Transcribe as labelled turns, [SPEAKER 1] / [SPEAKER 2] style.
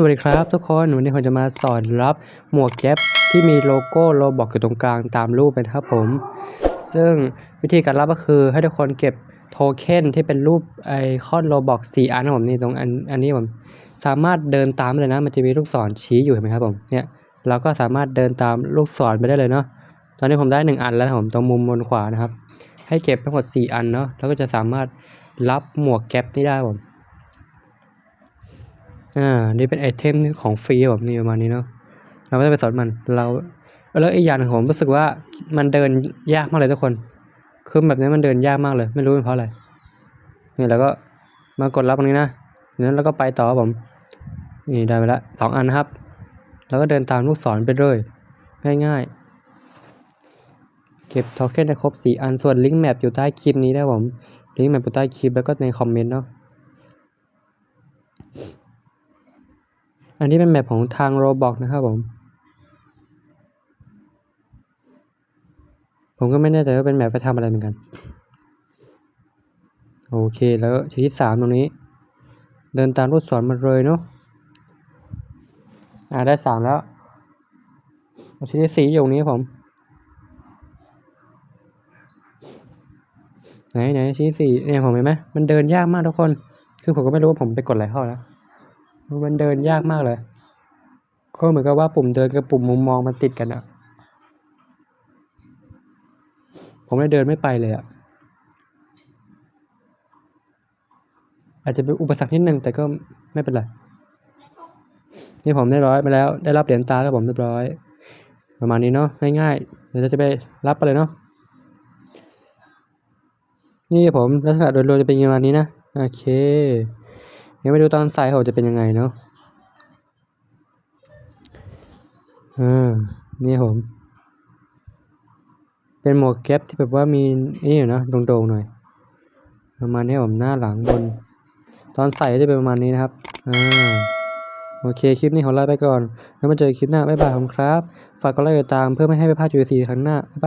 [SPEAKER 1] สวัสดีครับทุกคนวันนี้ผมจะมาสอนรับหมวกแก๊ปที่มีโลโก้โลบอกอยู่ตรงกลางตามรูปนะครับผม ซึ่งวิธีการรับก็คือให้ทุกคนเก็บโทเค็นที่เป็นรูปไอคอนโลบอกสี่อันของผมนี่ตรงอันอันนี้ผมสามารถเดินตามได้เลยนะ มันจะมีลูกศรชี้อยู่เห็นไหมครับผมเนี่ยเราก็สามารถเดินตามลูกศรไปได้เลยเนาะตอนนี้ผมได้หนึ่งอันแล้วผมตรงมุมบนขวานะครับ ให้เก็บทั้งหมดสี่อันเนาะแล้วก็จะสามารถรับหมวกแก๊ปนี้ได้ผม อ่า นี่เป็นไอเทมของฟรีแบบนี้ประมาณนี้เนาะ เราไม่ต้องไปสอนมัน เราแล้วอีกอย่างหนึ่งผมรู้สึกว่ามันเดินยากมากเลยทุกคน คือแบบนี้มันเดินยากมากเลย ไม่รู้เป็นเพราะอะไร นี่แล้วก็มากดรับตรงนี้นะนั้นแล้วก็ไปต่อครับผม นี่ได้ไปละสองอันนะครับ แล้วก็เดินตามลูกศรไปเลยง่ายๆ เก็บโทเค็นได้ครบสี่อันส่วนลิงก์แมปอยู่ใต้คลิปนี้นะครับผม ลิงก์แมปอยู่ใต้คลิปแล้วก็ในคอมเมนต์เนาะ อันนี้เป็นแมปของทางโรบอกนะครับผม ผมก็ไม่แน่ใจว่าเป็นแมปไปทำอะไรเหมือนกัน โอเคแล้วชิ้นที่สามตรงนี้ เดินตามรูปศรมาเลยเนาะอ่าได้สามแล้วชิ้นที่สี่อยู่ตรงนี้ผม ไหนไหนชิ้นที่สี่เนี่ยผมเห็นไหมมันเดินยากมากทุกคน คือผมก็ไม่รู้ว่าผมไปกดอะไรเข้านะ มันเดินยากมากเลยก็เหมือนกับว่าปุ่มเดินกับปุ่มมุมมองมันติดกันอะผมเลยเดินไม่ไปเลยอะอาจจะเป็นอุปสรรคนิดนึงแต่ก็ไม่เป็นไรนี่ผมได้ร้อยไปแล้ว ได้รับเหรียญตาแล้วผมเรียบร้อย ประมาณนี้เนาะง่ายๆเดี๋ยวจะไปรับไปเลยเนาะนี่ผมลักษณะโดยรวมจะเป็นประมาณนี้นะโอเค ยวไปดูตอนใส่เขาจะเป็นยังไงเนาะอ่านี่ผม เป็นหมวกแก๊ปที่แบบว่ามีนี่อยู่นะโด่งๆหน่อย ประมาณนี้ผมหน้าหลังบน ตอนใส่จะเป็นประมาณนี้นะครับอ่าโอเค คลิปนี้ขอลาไปก่อน แล้วมาเจอคลิปหน้า บ๊ายบายผมครับ ฝากกดไลค์กดติดตามเพื่อไม่ให้ไปพลาดจุดสีครั้งหน้าบ๊ายบาย